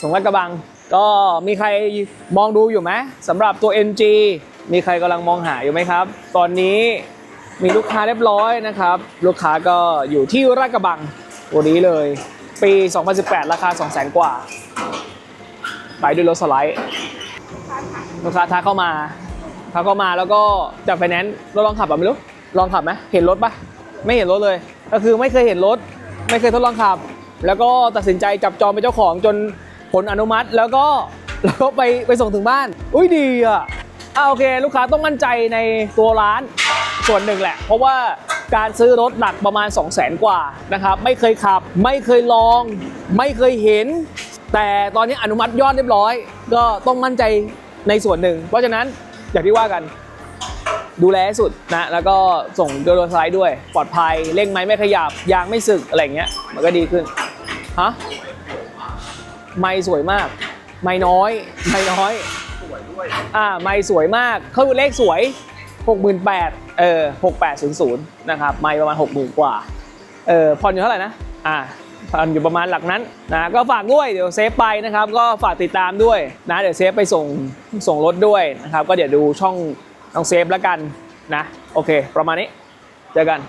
ส่งลาดกระบัง ก็มีใครมองดูอยู่ไหมสำหรับตัว NG มีใครกำลังมองหาอยู่ไหมครับ ตอนนี้มีลูกค้าเรียบร้อยนะครับ ลูกค้าก็อยู่ที่ลาดกระบังตัวนี้เลย ปี 2018 ราคา 200,000 กว่า ไปด้วยรถสไลด์ลูกค้าทักเข้ามาทักเข้ามาแล้วก็จากไฟแนนซ์เราลองขับอะไม่รู้ ลองขับไหมเห็นรถปะไม่เห็นรถเลย ก็คือไม่เคยเห็นรถ ไม่เคยทดลองขับ แล้วก็ตัดสินใจจับจองเป็นเจ้าของจน ผลอนุมัติแล้วก็แล้วก็ไปไปส่งถึงบ้าน อุ้ยดีอะอ่าโอเค ลูกค้าต้องมั่นใจในตัวร้านส่วนหนึ่งแหละ เพราะว่าการซื้อรถหนักประมาณ 2 0 0 0 0 0กว่านะครับ ไม่เคยขับ ไม่เคยลอง ไม่เคยเห็น แต่ตอนนี้อนุมัติยอดเรียบร้อย ก็ต้องมั่นใจในส่วนหนึ่ง เพราะฉะนั้นอย่างที่ว่ากัน ดูแลสุดนะ แล้วก็ส่งโดยรถสไลด์ด้วย ปลอดภัยเร่งไม้ไม่ขยับยางไม่สึกอะไรเงี้ยมันก็ดีขึ้นฮะ ไม่สวยมาก ไม่น้อย ไม่น้อย สวยด้วย อ่า ไม่สวยมากคือเลขสวย 68,000เออ6800 นะครับ ไม่ประมาณ 60,000 กว่า เออผ่อนอยู่เท่าไหร่นะ อ่าผ่อนอยู่ประมาณหลักนั้นนะก็ฝากด้วยเดี๋ยวเซฟไปนะครับ ก็ฝากติดตามด้วยนะเดี๋ยวเซฟไปส่งส่งรถด้วยนะครับ ก็เดี๋ยวดูช่องน้องเซฟแล้วกันนะ โอเค ประมาณนี้ เจอกัน